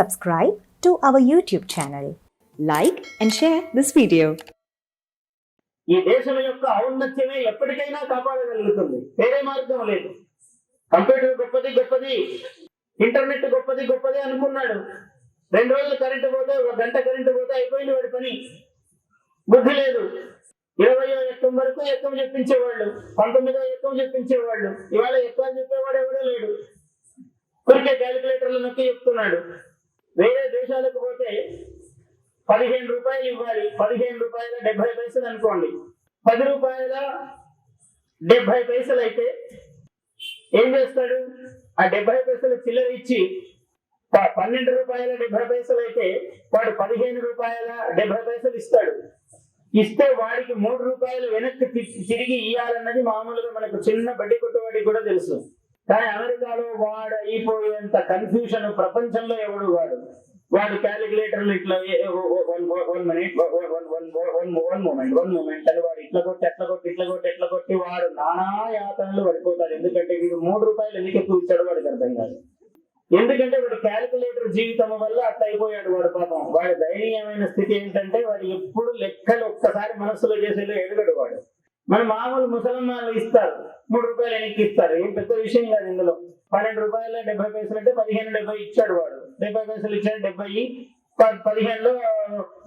subscribe to our YouTube channel. Like and share this video. ఈ దేశం యొక్క ఔన్నత్యమే ఎప్పటికైనా కాపాడగలుగుతుంది. వేరే మార్గం లేదు. కంప్యూటర్ గొప్పది గొప్పది ఇంటర్నెట్ గొప్పది గొప్పది అనుకున్నాడు. రెండు రోజులు కరెంటు పోతే ఒక గంట కరెంటు పోతే అయిపోయింది వాడి పని. బుద్ధి లేదు. ఇరవై ఎక్కం వరకు ఎక్కం చెప్పించేవాళ్ళు పంతొమ్మిదో ఎక్కం చెప్పించేవాళ్ళు. ఇవాళ ఎక్కువ చెప్పేవాడు ఎవడో లేడు. కొరికే క్యాలిక్యులేటర్లు నొక్కి చెప్తున్నాడు. వేరే దేశాలకు పోతే పదిహేను రూపాయలు ఇవ్వాలి. పదిహేను రూపాయల డెబ్బై పైసలు అనుకోండి. పది రూపాయల డెబ్బై పైసలు అయితే ఏం చేస్తాడు? ఆ డెబ్బై పైసలు చిల్లర ఇచ్చి ప- పన్నెండు రూపాయల డెబ్బై పైసలు అయితే వాడు పదిహేను రూపాయల డెబ్బై పైసలు ఇస్తాడు. ఇస్తే వాడికి మూడు రూపాయలు వెనక్కి తిరిగి ఇవ్వాలన్నది మామూలుగా మనకు చిన్న బడ్డీ కొట్టేవాడికి కూడా తెలుసు. కానీ అమెరికాలో వాడు అయిపోయేంత కన్ఫ్యూషన్ ప్రపంచంలో ఎవడు వాడు వాడు క్యాలిక్యులేటర్లు ఇట్లా one minute one moment one moment అని వాడు ఇట్లా కొట్టి ఎట్లా కొట్టి ఇట్లా కొట్టి ఎట్లా కొట్టి వాడు నానా యాతనలు పడిపోతాడు ఎందుకంటే వీడు మూడు రూపాయలు ఎందుకు ఎక్కువ ఇచ్చాడు వాడికి అర్థం కాదు ఎందుకంటే వాడు క్యాలిక్యులేటర్ జీవితం వల్ల అట్లా అయిపోయాడు వాడు పాపం వాడి దయనీయమైన స్థితి ఏంటంటే వాడు ఎప్పుడు లెక్కలు ఒక్కసారి మనస్సులో చేసేలో ఎడగడు వాడు మన మామూలు ముసలమ్మాలు ఇస్తారు మూడు రూపాయలు వెనక్కి ఇస్తారు ఏం పెద్ద విషయం కాదు ఇందులో పన్నెండు రూపాయల డెబ్బై పైసలు అంటే పదిహేను డెబ్బై ఇచ్చాడు వాడు డెబ్బై పైసలు ఇచ్చాడు డెబ్బై పదిహేనులో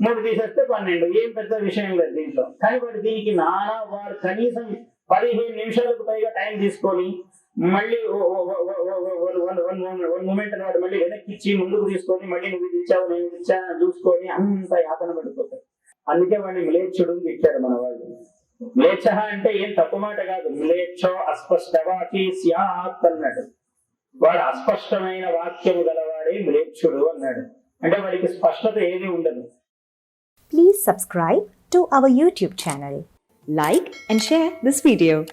మూడు తీసేస్తే పన్నెండు ఏం పెద్ద విషయం లేదు దీంట్లో కానీ వాడు దీనికి నానా వారు కనీసం పదిహేను నిమిషాలకు పైగా టైం తీసుకొని మళ్ళీ వన్ మూమెంట్ వాడు మళ్ళీ వెనక్కి ఇచ్చి ముందుకు తీసుకొని మళ్ళీ నువ్వు ఇది ఇచ్చావు నేను ఇచ్చా చూసుకొని అంత యాతన పడిపోతాడు అందుకే వాడిని మ్లేచ్చుడు ఇచ్చాడు మన వాళ్ళు మ్లేచ్ఛ అంటే ఏం తప్పు మాట కాదు. మ్లేచ్ఛో అస్పష్టవాకి స్యాత్ అన్నాడు. వాడు అస్పష్టమైన వాక్యము గలవాడే మ్లేచ్ఛుడు అన్నాడు. అంటే వాడికి స్పష్టత ఏది ఉండదు. Please subscribe to our YouTube channel like and share this video